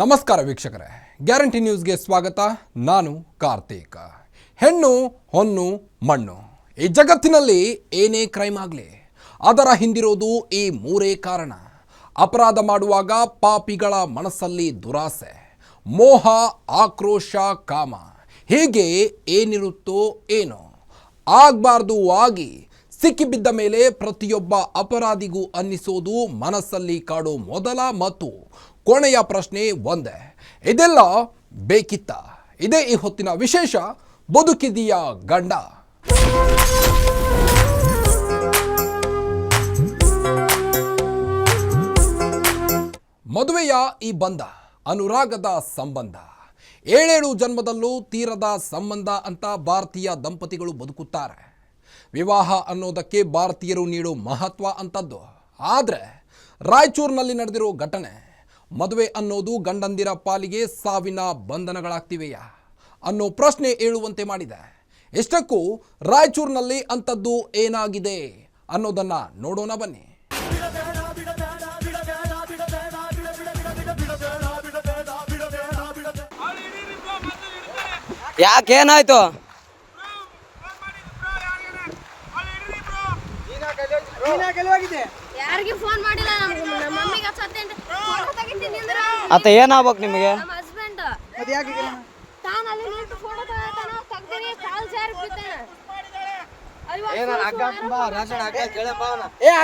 ನಮಸ್ಕಾರ ವೀಕ್ಷಕರೇ. ಗ್ಯಾರಂಟಿ ನ್ಯೂಸ್ಗೆ ಸ್ವಾಗತ. ನಾನು ಕಾರ್ತೀಕ್. ಹೆಣ್ಣು, ಹೊನ್ನು, ಮಣ್ಣು. ಈ ಜಗತ್ತಿನಲ್ಲಿ ಏನೇ ಕ್ರೈಮ್ ಆಗಲಿ, ಅದರ ಹಿಂದಿರೋದು ಈ ಮೂರೇ ಕಾರಣ. ಅಪರಾಧ ಮಾಡುವಾಗ ಪಾಪಿಗಳ ಮನಸ್ಸಲ್ಲಿ ದುರಾಸೆ, ಮೋಹ, ಆಕ್ರೋಶ, ಕಾಮ. ಹೀಗೆ ಏನಿರುತ್ತೋ ಏನೋ. ಆಗಬಾರ್ದು ಆಗಿ ಸಿಕ್ಕಿಬಿದ್ದ ಮೇಲೆ ಪ್ರತಿಯೊಬ್ಬ ಅಪರಾಧಿಗೂ ಅನ್ನಿಸೋದು ಮನಸ್ಸಲ್ಲಿ ಕಾಡೋ ಮೊದಲ ಮತ್ತು ಕೊನೆಯ ಪ್ರಶ್ನೆ ಒಂದೇ. ಇದೆಲ್ಲ ಬೇಕಿತ್ತ? ಇದೇ ಈ ಹೊತ್ತಿನ ವಿಶೇಷ, ಬದುಕಿದೆಯ ಗಂಡ. ಮದುವೆಯ ಈ ಬಂಧ, ಅನುರಾಗದ ಸಂಬಂಧ. ಏಳೇಳು ಜನ್ಮದಲ್ಲೂ ತೀರದ ಸಂಬಂಧ ಅಂತ ಭಾರತೀಯ ದಂಪತಿಗಳು ಬದುಕುತ್ತಾರೆ. ವಿವಾಹ ಅನ್ನೋದಕ್ಕೆ ಭಾರತೀಯರು ನೀಡೋ ಮಹತ್ವ ಅಂತದ್ದು. ಆದರೆ, ರಾಯಚೂರಿನಲ್ಲಿ ನಡೆದಿರೋ ಘಟನೆ ಮದುವೆ ಅನ್ನೋದು ಗಂಡಂದಿರ ಪಾಲಿಗೆ ಸಾವಿನ ಬಂಧನಗಳಾಗ್ತಿವೆಯಾ? ಅನ್ನೋ ಪ್ರಶ್ನೆ ಏಳುವಂತೆ ಮಾಡಿದೆ. ಎಷ್ಟಕ್ಕೂ ರಾಯಚೂರಿನಲ್ಲಿ ಅಂಥದ್ದು ಏನಾಗಿದೆ ಅನ್ನೋದನ್ನ ನೋಡೋಣ ಬನ್ನಿ. ಯಾಕೆ ಏನಾಯ್ತು ಯಾರಿಗೆ ಫೋನ್ ಮಾಡಿಲ್ಲ. ನಮ್ಗೆ ನಮ್ಮ ಮಮ್ಮಿಗೆ ಹಚ್ಚತ್ತೇನ್ರಿ ಫೋಟೋ ತೆಗಿತೀನಿ ಅಂದ್ರ. ಅತ್ತ ಏನಾಗ್ಬೇಕು ನಿಮಗೆ? ನಮ್ಮ ಹಸ್ಬೆಂಡ್ ತಾನು ಅಲ್ಲಿ ನಿಂತು ಫೋಟೋ ತಗೋತಾನ ತೆಗ್ದಿನಿ ಕಾಲ್ ಜಾರಿ ಬಿದ್ದಾನ.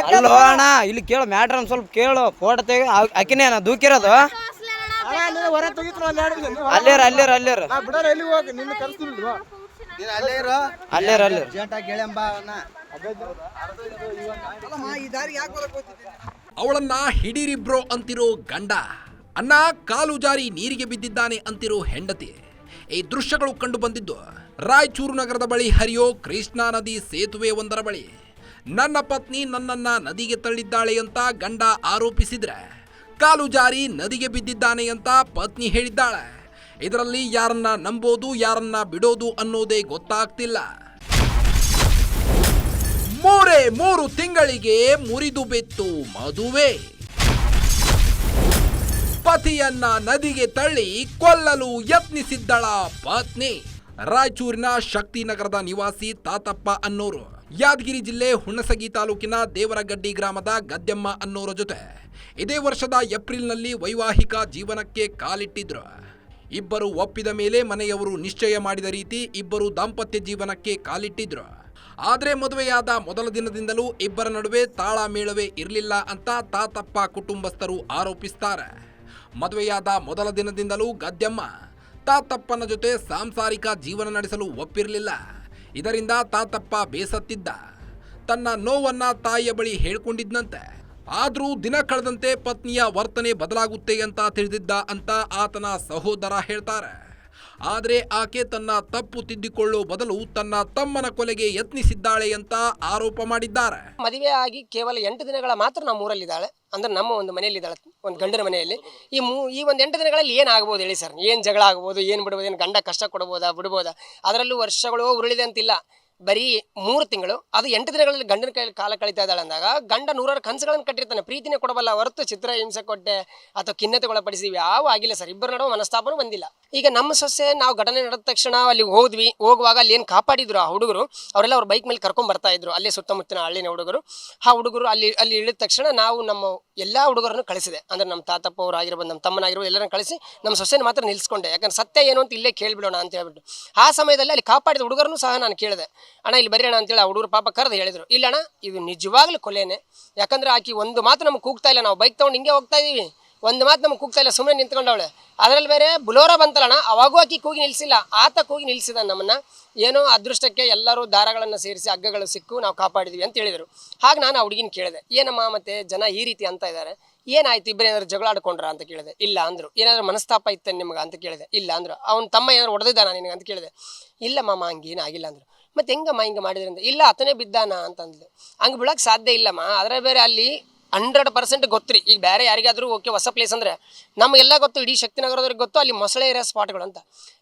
ಅಲ್ಲೋ ಅಣ್ಣ ಇಲ್ಲಿ ಕೇಳು ಮ್ಯಾಟ್ರ್ ಒಂದ್ ಸ್ವಲ್ಪ ಕೇಳು. ಫೋಟೋ ತೆಗಿ ಅಕ್ಕಿನೇ ನಾ ದೂಕಿರೋದು? ಅಲ್ಲೇರ ಅಲ್ಲೇರ ಅಲ್ಲೇರ. ಅಲ್ಲೇರ ಅಲ್ಲೇರ ಅವಳನ್ನ ಹಿಡೀರಿಬ್ರೋ ಅಂತಿರೋ ಗಂಡ ಅನ್ನ ಕಾಲು ಜಾರಿ ನೀರಿಗೆ ಬಿದ್ದಿದ್ದಾನೆ ಅಂತಿರೋ ಹೆಂಡತಿ. ಈ ದೃಶ್ಯಗಳು ಕಂಡು ಬಂದಿದ್ದು ರಾಯಚೂರು ನಗರದ ಬಳಿ ಹರಿಯೋ ಕೃಷ್ಣಾ ನದಿ ಸೇತುವೆ ಒಂದರ ಬಳಿ. ನನ್ನ ಪತ್ನಿ ನನ್ನನ್ನ ನದಿಗೆ ತಳ್ಳಿದ್ದಾಳೆ ಅಂತ ಗಂಡ ಆರೋಪಿಸಿದ್ರೆ, ಕಾಲು ಜಾರಿ ನದಿಗೆ ಬಿದ್ದಿದ್ದಾನೆ ಅಂತ ಪತ್ನಿ ಹೇಳಿದ್ದಾಳೆ. ಇದರಲ್ಲಿ ಯಾರನ್ನ ನಂಬೋದು, ಯಾರನ್ನ ಬಿಡೋದು ಅನ್ನೋದೇ ಗೊತ್ತಾಗ್ತಿಲ್ಲ. ಮೂರೇ ಮೂರು ತಿಂಗಳಿಗೆ ಮುರಿದು ಬಿತ್ತು ಮದುವೆ. ಪತಿಯನ್ನ ನದಿಗೆ ತಳ್ಳಿ ಕೊಲ್ಲಲು ಯತ್ನಿಸಿದ್ದಳ ಪತ್ನಿ. ರಾಯಚೂರಿನ ಶಕ್ತಿನಗರದ ನಿವಾಸಿ ತಾತಪ್ಪ ಅನ್ನೋರು. ಯಾದಗಿರಿ ಜಿಲ್ಲೆ ಹುಣಸಗಿ ತಾಲೂಕಿನ ದೇವರಗಡ್ಡಿ ಗ್ರಾಮದ ಗದ್ದೆಮ್ಮ ಅನ್ನೋರ ಜೊತೆ. ಇದೇ ವರ್ಷದ ಏಪ್ರಿಲ್ನಲ್ಲಿ ವೈವಾಹಿಕ ಜೀವನಕ್ಕೆ ಕಾಲಿಟ್ಟಿದ್ರು. ಇಬ್ಬರು ಒಪ್ಪಿದ ಮೇಲೆ ಮನೆಯವರು ನಿಶ್ಚಯ ಮಾಡಿದ ರೀತಿ ಇಬ್ಬರು ದಾಂಪತ್ಯ ಜೀವನಕ್ಕೆ ಕಾಲಿಟ್ಟಿದ್ರು. ಆದ್ರೆ ಮದುವೆಯಾದ ಮೊದಲ ದಿನದಿಂದಲೂ ಇಬ್ಬರ ನಡುವೆ ತಾಳಮೇಳವೇ ಇರಲಿಲ್ಲ ಅಂತ ತಾತಪ್ಪ ಕುಟುಂಬಸ್ಥರು ಆರೋಪಿಸ್ತಾರೆ. ಮದುವೆಯಾದ ಮೊದಲ ದಿನದಿಂದಲೂ ಗದ್ಯಮ್ಮ, ತಾತಪ್ಪನ ಜೊತೆ ಸಾಂಸಾರಿಕ ಜೀವನ ನಡೆಸಲು ಒಪ್ಪಿರಲಿಲ್ಲ. ಇದರಿಂದ ತಾತಪ್ಪ ಬೇಸತ್ತಿದ್ದ. ತನ್ನ ನೋವನ್ನ ತಾಯಿಯ ಬಳಿ ಹೇಳ್ಕೊಂಡಿದ್ನಂತೆ. ಆದರೂ ದಿನ ಕಳೆದಂತೆ ಪತ್ನಿಯ ವರ್ತನೆ ಬದಲಾಗುತ್ತೆ ಅಂತ ತಿಳಿದಿದ್ದ ಅಂತ ಆತನ ಸಹೋದರ ಹೇಳ್ತಾರೆ. ಆದರೆ ಆಕೆ ತನ್ನ ತಪ್ಪು ತಿದ್ದಿಕೊಳ್ಳೋ ಬದಲು ತನ್ನ ತಮ್ಮನ ಕೊಲೆಗೆ ಯತ್ನಿಸಿದ್ದಾಳೆ ಅಂತ ಆರೋಪ ಮಾಡಿದ್ದಾರೆ. ಮದುವೆ ಆಗಿ ಕೇವಲ ಎಂಟು ದಿನಗಳ ಮಾತ್ರ ನಮ್ಮ ಊರಲ್ಲಿದ್ದಾಳೆ. ಅಂದ್ರೆ ನಮ್ಮ ಒಂದು ಮನೆಯಲ್ಲಿದ್ದಾಳೆ, ಒಂದು ಗಂಡನ ಮನೆಯಲ್ಲಿ. ಈ ಮೂ, ಈ ಒಂದು ಎಂಟು ದಿನಗಳಲ್ಲಿ ಏನಾಗ್ಬೋದು ಹೇಳಿ ಸರ್? ಏನು ಜಗಳ ಆಗ್ಬೋದು, ಏನು ಬಿಡ್ಬೋದು, ಏನು ಗಂಡ ಕಷ್ಟ ಕೊಡ್ಬೋದಾ, ಬಿಡ್ಬೋದಾ? ಅದರಲ್ಲೂ ವರ್ಷಗಳು ಉರುಳಿದೆ ಅಂತಿಲ್ಲ. ಬರೀ ಮೂರು ತಿಂಗಳು, ಅದು ಎಂಟು ದಿನಗಳಲ್ಲಿ ಗಂಡನ ಕೈಯಲ್ಲಿ ಕಾಲ ಕಳೀತಾ ಇದ್ದಾಳೆ ಅಂದಾಗ ಗಂಡ ನೂರಾರು ಕನಸುಗಳನ್ನು ಕಟ್ಟಿರ್ತಾನೆ. ಪ್ರೀತಿನೇ ಕೊಡಬಲ್ಲ, ಹೊರತು ಚಿತ್ರ ಹಿಂಸೆ ಕೊಟ್ಟೆ ಅಥವಾ ಖಿನ್ನತೆ ಒಳಪಡಿಸಿ ಯಾವ ಆಗಿಲ್ಲ ಸರ್. ಇಬ್ಬರು ನಡುವೆ ಮನಸ್ತಾಪನೂ ಬಂದಿಲ್ಲ. ಈಗ ನಮ್ಮ ಸೊಸೆ, ನಾವು ಘಟನೆ ನಡೆದ ತಕ್ಷಣ ಅಲ್ಲಿ ಹೋದ್ವಿ, ಹೋಗುವಾಗ ಅಲ್ಲಿ ಏನು ಕಾಪಾಡಿದ್ರು ಆ ಹುಡುಗರು, ಅವರೆಲ್ಲ ಅವ್ರ ಬೈಕ್ ಮೇಲೆ ಕರ್ಕೊಂಡ್ ಬರ್ತಾ ಇದ್ರು. ಅಲ್ಲೇ ಸುತ್ತಮುತ್ತಿನ ಹಳ್ಳಿನ ಹುಡುಗರು. ಆ ಹುಡುಗರು ಅಲ್ಲಿ ಅಲ್ಲಿ ಇಳಿದ ತಕ್ಷಣ ನಾವು ನಮ್ಮ ಎಲ್ಲ ಹುಡುಗರನ್ನು ಕಳಿಸಿದೆ. ಅಂದರೆ ನಮ್ಮ ತಾತಪ್ಪ ಅವರು ನಮ್ಮ ತಮ್ಮನಾಗಿರ್ಬೋದು ಎಲ್ಲರನ್ನು ಕಳಿಸಿ ನಮ್ಮ ಸೊಸೆನ ಮಾತ್ರ ನಿಲ್ಲಿಸ್ಕೊಂಡೆ ಯಾಕಂದ್ರೆ ಸತ್ಯ ಏನು ಅಂತ ಇಲ್ಲೇ ಕೇಳಿಬಿಡೋಣ ಅಂತ ಹೇಳ್ಬಿಟ್ಟು. ಆ ಸಮಯದಲ್ಲಿ ಅಲ್ಲಿ ಕಾಪಾಡಿದ ಹುಡುಗರನ್ನು ಸಹ ನಾನು ಕೇಳಿದೆ. ಅಣ್ಣ, ಇಲ್ಲಿ ಬರೆಯೋಣ ಅಂತೇಳಿ ಆ ಹುಡುಗರು ಪಾಪ ಕರೆದು ಹೇಳಿದರು. ಇಲ್ಲ ಅಣ್ಣ, ಇದು ನಿಜವಾಗ್ಲೂ ಕೊಲೆನೇ. ಯಾಕಂದ್ರೆ ಆಕಿ ಒಂದು ಮಾತು ನಮ್ಗೆ ಕೂಗ್ತಾ ಇಲ್ಲ. ನಾವು ಬೈಕ್ ತೊಗೊಂಡು ಹಿಂಗೆ ಹೋಗ್ತಾ ಇದೀವಿ. ಒಂದು ಮಾತು ನಮ್ಗೆ ಕೂಗ್ತಾ ಇಲ್ಲ ಸುಮ್ಮನೆ ನಿಂತ್ಕೊಂಡವಳೆ. ಅದರಲ್ಲಿ ಬೇರೆ ಬುಲೋರ ಬಂತಲ್ಲಣ ಅವಾಗೂ ಆಕಿ ಕೂಗಿ ನಿಲ್ಲಿಸಿಲ್ಲ ಆತ ಕೂಗಿ ನಿಲ್ಲಿಸಿದ ನಮ್ಮನ್ನ. ಏನೋ ಅದೃಷ್ಟಕ್ಕೆ ಎಲ್ಲರೂ ದಾರಗಳನ್ನು ಸೇರಿಸಿ ಹಗ್ಗಗಳು ಸಿಕ್ಕು, ನಾವು ಕಾಪಾಡಿದ್ವಿ ಅಂತ ಹೇಳಿದರು. ಹಾಗೆ ನಾನು ಆ ಹುಡುಗಿನ ಕೇಳಿದೆ, ಏನಮ್ಮ ಮತ್ತೆ ಜನ ಈ ರೀತಿ ಅಂತ ಇದ್ದಾರೆ ಏನಾಯ್ತು ಇಬ್ಬರು ಏನಾದ್ರು ಜಗಳ ಆಡ್ಕೊಂಡ್ರ ಅಂತ ಕೇಳಿದೆ. ಇಲ್ಲ ಅಂದ್ರು. ಏನಾದ್ರು ಮನಸ್ತಾಪ ಇತ್ತ ನಿಮ್ಗೆ ಅಂತ ಕೇಳಿದೆ. ಇಲ್ಲ ಅಂದ್ರು. ಅವ್ನ ತಮ್ಮ ಏನಾದ್ರು ಹೊಡೆದಿದ್ದಾನ ನಿನಗೆ ಅಂತ ಕೇಳಿದೆ. ಇಲ್ಲ ಮಾಮ ಹಂಗೇನು ಆಗಿಲ್ಲ ಅಂದ್ರು. ಮತ್ತೆ ಹೆಂಗಮ್ಮ ಹಿಂಗೆ ಮಾಡಿದ್ರಿಂದ ಇಲ್ಲ, ಆತನೇ ಬಿದ್ದಾನ ಅಂತಂದ್ಲು. ಹಂಗೆ ಬಿಡಕ್ಕೆ ಸಾಧ್ಯ ಇಲ್ಲಮ್ಮ. ಅದರ ಬೇರೆ ಅಲ್ಲಿ ಹಂಡ್ರೆಡ್ ಪರ್ಸೆಂಟ್ ರೀ. ಈಗ ಬೇರೆ ಯಾರಿಗಾದರೂ ಓಕೆ ಹೊಸ ಪ್ಲೇಸ್ ಅಂದರೆ ನಮಗೆಲ್ಲ ಗೊತ್ತು, ಇಡೀ ಶಕ್ತಿನಗರದವ್ರಿಗೆ ಗೊತ್ತು, ಅಲ್ಲಿ ಮೊಸಳೆ ಇರೋ ಸ್ಪಾಟ್ಗಳು ಅಂತ.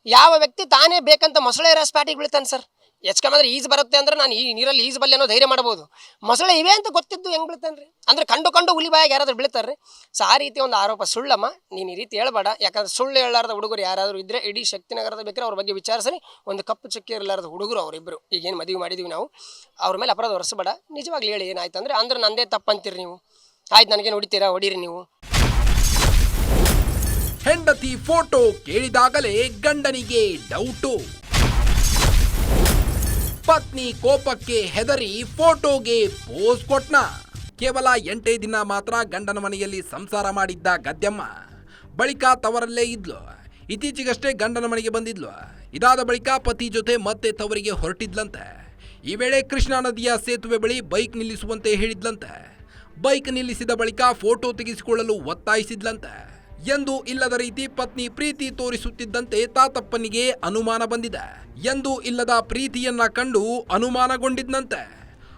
ಯಾವ ವ್ಯಕ್ತಿ ತಾನೇ ಬೇಕಂತ ಮೊಸಳೆ ಇರೋ ಸ್ಪಾಟಿಗೆ ಬೀಳ್ತಾನೆ ಸರ್ ಹೆಚ್ಕೊಂಬಂದ್ರೆ ಈಜು ಬರುತ್ತೆ ಅಂದ್ರೆ ನಾನು ಈ ನೀರಲ್ಲಿ ಈಜು ಬಲ್ಲೆ ಅನ್ನೋ ಧೈರ್ಯ ಮಾಡ್ಬೋದು. ಮೊಸಳೆ ಇವೆ ಅಂತ ಗೊತ್ತಿದ್ದು ಹೆಂಗ್ ಬೀಳ್ತಾನ್ರಿ ಅಂದ್ರೆ ಕಂಡು ಕಂಡು ಹುಲಿ ಬಾಯಾಗ ಯಾರಾದ್ರೂ ಬೀಳ್ತಾರ್ರಿ ಸೊ ಆ ರೀತಿ ಒಂದು ಆರೋಪ ಸುಳ್ಳಮ್ಮ, ನೀನು ಈ ರೀತಿ ಹೇಳ್ಬೇಡ. ಯಾಕಂದ್ರೆ ಸುಳ್ಳು ಹೇಳಲಾರ್ದ ಹುಡುಗರು ಯಾರಾದರೂ ಇದ್ರೆ ಇಡೀ ಶಕ್ತಿನಗರದ ಬೇಕಾದ್ರೆ ಅವ್ರ ಬಗ್ಗೆ ವಿಚಾರಿಸ್ರಿ ಒಂದು ಕಪ್ಪು ಚುಕ್ಕಿ ಇರಲಾರ್ದ ಹುಡುಗರು ಅವರಿಬ್ಬರು ಈಗೇನು ಮದುವೆ ಮಾಡಿದೀವಿ ನಾವು. ಅವ್ರ ಮೇಲೆ ಅಪರಾಧ ಹೊರಿಸಬೇಡ ನಿಜವಾಗ್ಲೂ ಹೇಳಿ ಏನಾಯ್ತು ಅಂದ್ರೆ ಅಂದ್ರೆ ನಂದೇ ತಪ್ಪಂತೀರಿ ನೀವು. ಆಯ್ತು, ನನಗೇನು ಹೊಡಿತೀರಾ? ಹೊಡೀರಿ ನೀವು. ಹೆಂಡತಿ ಫೋಟೋ ಕೇಳಿದಾಗಲೇ ಗಂಡನಿಗೆ ಡೌಟು ಪತ್ನಿ ಕೋಪಕ್ಕೆ ಹೆದರಿ ಫೋಟೋಗೆ ಪೋಸ್ ಕೊಟ್ನ. ಕೇವಲ ಎಂಟೇ ದಿನ ಮಾತ್ರ ಗಂಡನ ಮನೆಯಲ್ಲಿ ಸಂಸಾರ ಮಾಡಿದ್ದ ಗದ್ಯಮ್ಮ. ಬಳಿಕ ತವರಲ್ಲೇ ಇದ್ಲು. ಇತ್ತೀಚೆಗಷ್ಟೇ ಗಂಡನ ಮನೆಗೆ ಬಂದಿದ್ಲು. ಇದಾದ ಬಳಿಕ ಪತಿ ಜೊತೆ ಮತ್ತೆ ತವರಿಗೆ ಹೊರಟಿದ್ಲಂತೆ. ಈ ವೇಳೆ ಕೃಷ್ಣಾ ನದಿಯ ಸೇತುವೆ ಬಳಿ ಬೈಕ್ ನಿಲ್ಲಿಸುವಂತೆ ಹೇಳಿದ್ಲಂತೆ. ಬೈಕ್ ನಿಲ್ಲಿಸಿದ ಬಳಿಕ ಫೋಟೋ ತೆಗೆಸಿಕೊಳ್ಳಲು ಒತ್ತಾಯಿಸಿದ್ಲಂತೆ. ಎಂದು ಇಲ್ಲದ ರೀತಿ ಪತ್ನಿ ಪ್ರೀತಿ ತೋರಿಸುತ್ತಿದ್ದಂತೆ ತಾತಪ್ಪನಿಗೆ ಅನುಮಾನ ಬಂದಿದೆ. ಎಂದು ಇಲ್ಲದ ಪ್ರೀತಿಯನ್ನ ಕಂಡು ಅನುಮಾನಗೊಂಡಿದ್ನಂತೆ.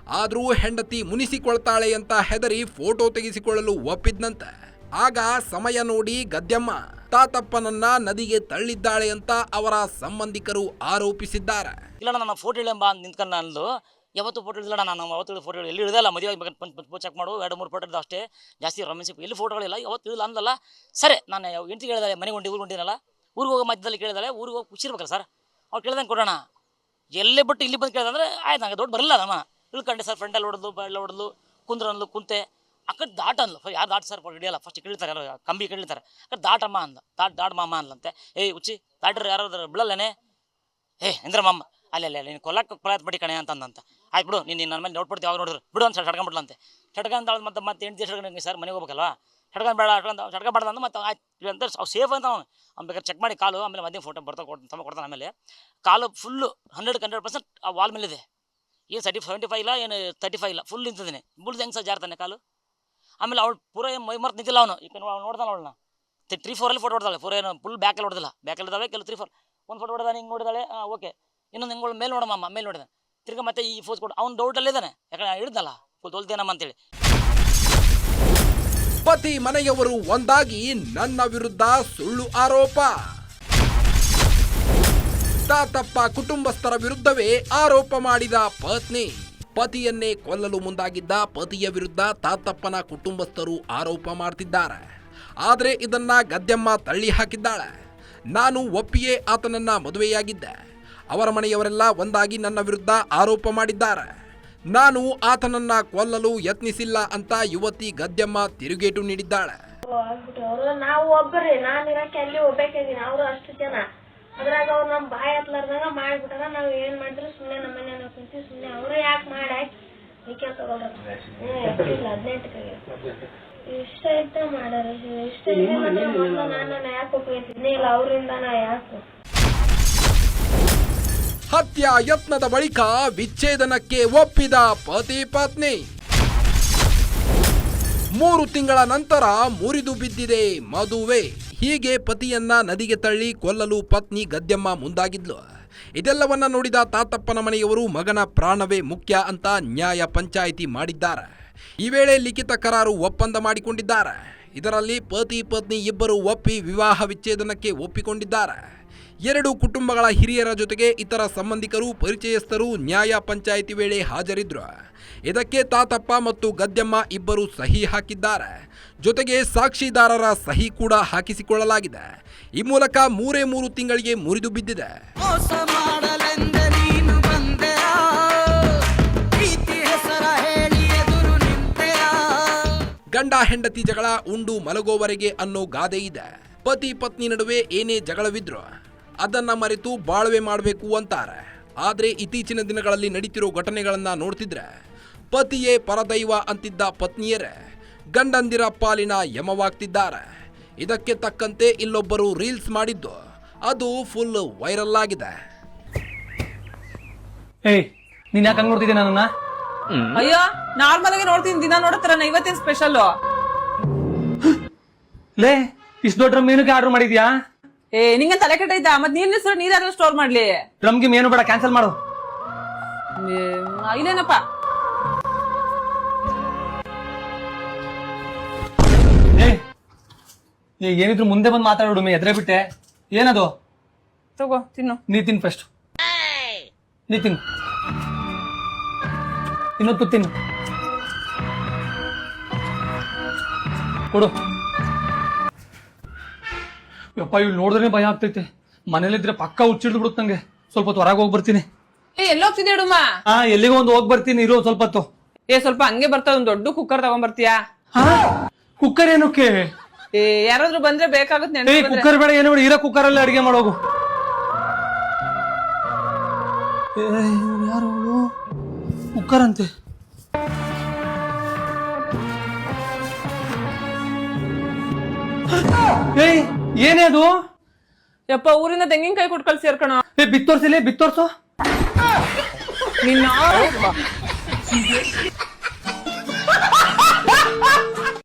ಆದರೂ ಹೆಂಡತಿ ಮುನಿಸಿಕೊಳ್ತಾಳೆ ಅಂತ ಹೆದರಿ ಫೋಟೋ ತೆಗೆಸಿಕೊಳ್ಳಲು ಒಪ್ಪಿದ್ನಂತೆ. ಆಗ ಸಮಯ ನೋಡಿ ಗದ್ಯಮ್ಮ, ತಾತಪ್ಪನನ್ನ ನದಿಗೆ ತಳ್ಳಿದ್ದಾಳೆ ಅಂತ ಅವರ ಸಂಬಂಧಿಕರು ಆರೋಪಿಸಿದ್ದಾರೆ. ಇಲ್ಲ ನನ್ನ ಫೋಟೋ ಎಂಬ ಅಂತ ನಿಂತ್ಕೊಂಡು ಯಾವತ್ತು ಫೋಟೋ ಇಲ್ಲ ನಾನು, ಯಾವತ್ತು ಫೋಟೋ ಎಲ್ಲಿ ಇಳಿದಲ್ಲ ಮದುವೆ ಚೆಕ್ ಮಾಡು, ಎರಡು, ಮೂರು ಫೋಟೋ ಇದ್ದು ಅಷ್ಟೇ. ಜಾಸ್ತಿ ರೊಮ್ಯಾನ್ಸಿಪ್ ಎಲ್ಲಿ ಫೋಟೋಗಳಿಲ್ಲ ಯಾವತ್ತು ಇಳಿಲ್ಲ ಅಂದಲ್ಲ. ಸರಿ, ನಾನು ಹೆಂಡತಿ ಕೇಳಿದಾಳೆ, ಮನೆಗೆ ಹೊಂಟಿ ಊರಿಗೆ ಊರಿಗೆ ಹೋಗೋ ಮಧ್ಯದಲ್ಲಿ ಕೇಳಿದಾಳೆ, ಊರಿಗೆ ಹೋಗಿ ಖುಷಿರ್ಬೇಕಲ್ಲ ಸರ್ ಅವ್ರು ಕೇಳ್ದಂಗೆ ಕೊಡೋಣ. ಎಲ್ಲೇ ಬಿಟ್ಟು ಇಲ್ಲಿ ಬಂದು ಕೇಳಿದಂದ್ರೆ, ಆಯ್ತು, ನಂಗೆ ದೊಡ್ಡ ಬರಲ್ಲ ನಮ್ಮ ಇಳ್ಕೊಂಡೆ ಸರ್ ಫ್ರೆಂಡಲ್ಲಿ ಹೊಡೆದು ಬೆಳ್ಳ ಹೊಡೆದು ಕುಂದ್ರ ಅಂದ್ಲು, ಕುಂತೆ. ಆ ದಾಟ ಅಂದ್ಲು. ಯಾರು ದಾಟ ಸರ್ ಹಿಡಿಯಲ್ಲ ಫಸ್ಟ್ ಕೇಳ್ತಾರೆ ಯಾರು ಕಂಬಿ ಕೇಳ್ತಾರೆ ಆ ದಾಟಮ್ಮ ಅಂದ ದಾಟ್ ದಾಟ್ ಮಾಮ ಅಂದಂತೆ ಏಯ್ ಉಚ್ಚಿ ದಾಟ್ರೆ ಯಾರಾದ್ರೂ ಬಿಡಲ್ಲೇನೆ? ಏ ಇಂದ್ರ ಮಾಮ? ಅಲ್ಲೇ ಅಲ್ಲೇ ನೀನು ಕೊಲ್ಲಕ್ಕೆ ಪ್ರಯತ್ನ ಪಡಿ ಕಣೆ ಅಂತಂದಂತ. ಆಯ್ತು ಬಿಡು, ನೀನು ನನ್ನ ಮೇಲೆ ನೋಡ್ಬಿಡ್ತೀವಿ ಯಾವಾಗ ನೋಡಿದ್ರು, ಬಿಡು ಅಂತ ಸಡ್ಕೊಂಡ್ಬಿಡ್ಲಂತೆ ಅಂತ ಮತ್ತೆ ಮತ್ತೆ ಎಂಟು ದಿವಸ ಸರ್ ಮನೆಗೆ ಹೋಗ್ಬೇಕಲ್ವಾ? ಸಡ್ಕೊಂಡು ಬೇಡ ಸಡ್ಕೊಂಡ್ ಸಡ್ಕೊಂಡ್ಬಾರ್ದು ಅಂದ ಮತ್ತೆ ಆಯ್ತು ಅಂತ ಸೇಫ್ ಅಂತ ಅವನು. ಅವ್ನು ಬೇಕಾದ್ರೆ ಚೆಕ್ ಮಾಡಿ ಕಾಲು, ಆಮೇಲೆ ಮಧ್ಯೆ ಫೋಟೋ ಬರ್ತಾ ಕೊಡ್ತಾನೆ ತಮ್ಮ ಕೊಡ್ತಾನೆ ಆಮೇಲೆ. ಕಾಲು ಫುಲ್ಲು ಹಂಡ್ರೆಡ್ ಹಂಡ್ರೆಡ್ ಪರ್ಸೆಂಟ್ ಆ ವಾಲ್ ಮೇಲಿದೆ. ಏನು ಸರ್ಟಿ ಸೆವೆಂಟಿ ಫೈವ್ ಇಲ್ಲ, ಏನು ತರ್ಟಿ ಫೈವ್ ಇಲ್ಲ ಫುಲ್ ನಿಂತಿದ್ದೀನಿ. ಬುಲ್ದು ಹೆಂಗೆ ಸಹ ಜಾರ್ತಾನೆ ಕಾಲು? ಆಮೇಲೆ ಅವಳು ಪೂರ ಏನು ಮೈ ಮರ್ತು ನಿಂತಿಲ್ಲ ಅವನು. ಈಗ ಅವ್ನು ನೋಡ್ತಾನೆ ಅವಳನ್ನ. ತ್ರೀ ಫೋರಲ್ಲಿ ಫೋಟೋ ಹೊಡ್ದಾಳೆ. ಪೂರ ಏನು ಫುಲ್ ಬ್ಯಾಕಲ್ಲಿ ಹೊಡೆದಿಲ್ಲ. ಬ್ಯಾಕಲ್ಲಿ ಇದ್ದಾವೆ, ಕೆಲವು ತ್ರೀ ಫೋರ್ ಒಂದು ಫೋಟೋ ಹೊಡೆದಾನೆ, ಹಿಂಗೆ ನೋಡಿದಾಳೆ. ಓಕೆ ಇನ್ನೊಂದು ಹಿಂಗೆ ಮೇಲೆ ನೋಡಮ್ಮ ಮೇಲೆ ನೋಡಿದೆ ತಿರ್ಗಿ ಮತ್ತೆ ಈ ಫೋಸ್ ಕೊಟ್ಟು ಅವ್ನು ಡೌಟ್ ಇದ್ದಾನೆ ಯಾಕಂದ್ರೆ ಹಿಡ್ದಲ್ಲ ಫುಲ್ ತೊಲ್ತೇನಮ್ಮ ಅಂತೇಳಿ. ಪತಿ ಮನೆಯವರು ಒಂದಾಗಿ ನನ್ನ ವಿರುದ್ಧ ಸುಳ್ಳು ಆರೋಪ. ತಾತಪ್ಪ ಕುಟುಂಬಸ್ಥರ ವಿರುದ್ಧವೇ ಆರೋಪ ಮಾಡಿದ ಪತ್ನಿ. ಪತಿಯನ್ನೇ ಕೊಲ್ಲಲು ಮುಂದಾಗಿದ್ದ ಪತಿಯ ವಿರುದ್ಧ ತಾತಪ್ಪನ ಕುಟುಂಬಸ್ಥರು ಆರೋಪ ಮಾಡ್ತಿದ್ದಾರೆ. ಆದರೆ ಇದನ್ನ ಗದ್ಯಮ್ಮ ತಳ್ಳಿ ಹಾಕಿದ್ದಾಳೆ. ನಾನು ಒಪ್ಪಿಯೇ ಆತನನ್ನ ಮದುವೆಯಾಗಿದ್ದೆ. ಅವರ ಮನೆಯವರೆಲ್ಲ ಒಂದಾಗಿ ನನ್ನ ವಿರುದ್ಧ ಆರೋಪ ಮಾಡಿದ್ದಾರೆ. ನಾನು ಆತನನ್ನ ಕೊಲ್ಲಲು ಯತ್ನಿಸಿಲ್ಲ ಅಂತ ಯುವತಿ ಗದ್ಯಮ್ಮ ತಿರುಗೇಟು ನೀಡಿದ್ದಾಳೆ. ನಾವು ಒಬ್ಬರೇ, ನಾನು ಇರಕ್ಕೆ ಅಲ್ಲಿ ಒಬ್ಬೇಕಿದೀನಿ ಅವರು ಅಷ್ಟು ಜನ. ಅದ್ರಾಗ ಅವ್ರು ನಮ್ ಬಾಯಿ ಹತ್ಲಾರ್ದಾಗ ಮಾಡ್ಬಿಟ್ಟಾರ ನಾವ್ ಏನ್ ಮಾಡಿದ್ರು ಸುಮ್ನೆ ನಮ್ಮ ಮನೆ ಕುಂತೀವಿ ಸುಮ್ನೆ ಅವ್ರು ಯಾಕೆ ಮಾಡಿ ಈಕೆ ಹ್ಮ್ ಎಷ್ಟಿಲ್ಲ ಹದಿನೆಂಟಕ್ಕೆ ಇಷ್ಟ ಇದ್ದ ಮಾಡ್ಯಾರ ಇಷ್ಟ ಇದೆ ನಾನು ಯಾಕೆ ಒಪ್ಪಿದ್ದೀನಿ ಇಲ್ಲ ಅವರಿಂದ ನಾ ಯಾಕೆ? ಹತ್ಯಾ ಯತ್ನದ ಬಳಿಕ ವಿಚ್ಛೇದನಕ್ಕೆ ಒಪ್ಪಿದ ಪತಿ ಪತ್ನಿ ಮೂರು ತಿಂಗಳ ನಂತರ ಮುರಿದು ಬಿದ್ದಿದೆ ಮದುವೆ. ಹೀಗೆ ಪತಿಯನ್ನ ನದಿಗೆ ತಳ್ಳಿ ಕೊಲ್ಲಲು ಪತ್ನಿ ಗದ್ಯಮ್ಮ ಮುಂದಾಗಿದ್ಲು. ಇದೆಲ್ಲವನ್ನ ನೋಡಿದ ತಾತಪ್ಪನ ಮನೆಯವರು ಮಗನ ಪ್ರಾಣವೇ ಮುಖ್ಯ ಅಂತ ನ್ಯಾಯ ಪಂಚಾಯಿತಿ ಮಾಡಿದ್ದಾರೆ. ಈ ವೇಳೆ ಲಿಖಿತ ಕರಾರು ಒಪ್ಪಂದ ಮಾಡಿಕೊಂಡಿದ್ದಾರೆ. ಇದರಲ್ಲಿ ಪತಿ ಪತ್ನಿ ಇಬ್ಬರು ಒಪ್ಪಿ ವಿವಾಹ ವಿಚ್ಛೇದನಕ್ಕೆ ಒಪ್ಪಿಕೊಂಡಿದ್ದಾರೆ. ಎರಡು ಕುಟುಂಬಗಳ ಹಿರಿಯರ ಜೊತೆಗೆ ಇತರ ಸಂಬಂಧಿಕರು ಪರಿಚಯಸ್ಥರು ನ್ಯಾಯ ಪಂಚಾಯಿತಿ ವೇಳೆ ಹಾಜರಿದ್ರು. ಇದಕ್ಕೆ ತಾತಪ್ಪ ಮತ್ತು ಗದ್ಯಮ್ಮ ಇಬ್ಬರು ಸಹಿ ಹಾಕಿದ್ದಾರೆ. ಜೊತೆಗೆ ಸಾಕ್ಷಿದಾರರ ಸಹಿ ಕೂಡ ಹಾಕಿಸಿಕೊಳ್ಳಲಾಗಿದೆ. ಈ ಮೂಲಕ ಮೂರೇ ಮೂರು ತಿಂಗಳಿಗೆ ಮುರಿದು ಬಿದ್ದಿದೆ. ಗಂಡ ಹೆಂಡತಿ ಜಗಳ ಉಂಡು ಮಲಗೋವರೆಗೆ ಅನ್ನೋ ಗಾದೆ ಇದೆ. ಪತಿ ಪತ್ನಿ ನಡುವೆ ಏನೇ ಜಗಳವಿದ್ರು. ಅದನ್ನ ಮರೆತು ಬಾಳ್ವೆ ಮಾಡಬೇಕು ಅಂತಾರೆ. ಆದರೆ ಇತ್ತೀಚಿನ ದಿನಗಳಲ್ಲಿ ನಡೀತಿರೋ ಘಟನೆಗಳನ್ನ ನೋಡ್ತಿದ್ರೆ ಪತಿಯೇ ಪರದೈವ ಅಂತಿದ್ದ ಪತ್ನಿಯರೇ ಗಂಡಂದಿರ ಪಾಲಿನ ಯಮವಾಗ್ತಿದ್ದಾರೆ. ಇದಕ್ಕೆ ತಕ್ಕಂತೆ ಇಲ್ಲೊಬ್ಬರು ರೀಲ್ಸ್ ಮಾಡಿದ್ದು ಅದು ಫುಲ್ ವೈರಲ್ ಆಗಿದೆ. ಏಯ್ ನೀನ್ ಯಾಕೆ ಹಂಗ್ ನೋಡ್ತಿದ್ದೆ ನನ್ನ ಅಯ್ಯೋ ನಾರ್ಮಲ್ ಆಗಿ ನೋಡ್ತೀನಿ ದಿನ ನೋಡತ್ತಾರ ಇವತ್ತೇನ್ ಸ್ಪೆಷಲ್ ಲೇ ಇಷ್ಟು ದೊಡ್ಡ ಮೇನುಗೆ ಆರ್ಡರ್ ಮಾಡಿದ್ಯಾ? ಏ ನಿಂಗೆ ತಲೆ ಕೆಟ್ಟೈತಾ ಮತ್ ನೀರ್ ನಿಲ್ಸ್ರ ನೀರಾದ್ರೂ ಸ್ಟೋರ್ ಮಾಡ್ಲಿ. ಡ್ರಮ್ ಗಿಮ್ ಏನು ಬೇಡ ಕ್ಯಾನ್ಸಲ್ ಮಾಡು. ಏ, ಇಲ್ಲೇನಪ್ಪ? ಏ ಏ, ಏನಿದ್ರು ಮುಂದೆ ಬಂದು ಮಾತಾಡೋಡು ಮೇ ಎದ್ರೆ ಬಿಟ್ಟೆ. ಏನದು? ತಗೋ ತಿನ್ನು. ನೀ ತಿನ್ ಫಸ್ಟ್ ನೀ ತಿನ್. ಇನ್ನೊತ್ತು ತಿನ್ನು ಕೊಡು. ಯಪ್ಪ ಇವ್ ನೋಡಿದ್ರೆ ಭಯ ಆಗ್ತೈತೆ. ಮನೇಲಿದ್ರೆ ಪಕ್ಕ ಹುಚ್ಚಿಡ್ದು ಬಿಡುತ್ತೆ ನಂಗೆ. ಸ್ವಲ್ಪ ಹೊತ್ತು ಹೊರಗೆ ಹೋಗಿ ಬರ್ತೀನಿ. ಏ ಎಲ್ಲ ಹೋಗ್ತಿದ್ದೆ ಹುಡುಮ ಹಾ ಎಲ್ಲಿಗೋ ಒಂದು ಹೋಗಿ ಬರ್ತೀನಿ ಇರೋ ಸ್ವಲ್ಪ ಹೊತ್ತು ಏ ಸ್ವಲ್ಪ ಹಂಗೆ ಬರ್ತಾ ಒಂದ್ ದೊಡ್ಡ ಕುಕ್ಕರ್ ತಗೊಂಡ್ಬರ್ತೀಯಾ ಹಾ? ಕುಕ್ಕರ್ ಏನಕ್ಕೆ ಏ ಯಾರಾದ್ರೂ ಬಂದ್ರೆ ಬೇಕಾಗುತ್ತೆ ಏ ನೆನಪು ಕುಕ್ಕರ್ ಬೇಡ ಏನು ಬೇಡ ಇರೋ ಕುಕ್ಕರ್ ಅಲ್ಲಿ ಅಡಿಗೆ ಮಾಡೋಗು. ಏ, ಯಾರು ಅವಳು? ಕುಕ್ಕರ್ ಅಂತೆ ಏಯ್ ಏನೇ ಅದು? ಯಪ್ಪ ಊರಿಂದ ತೆಂಗಿನಕಾಯಿ ಕೊಟ್ಟು ಕಳ್ಸಿ ಕಣೋ. ಏ ಬಿತ್ತೋರ್ಸಿಲ್ಲ ಬಿತ್ತೋರ್ಸು. ನಿನ್ನ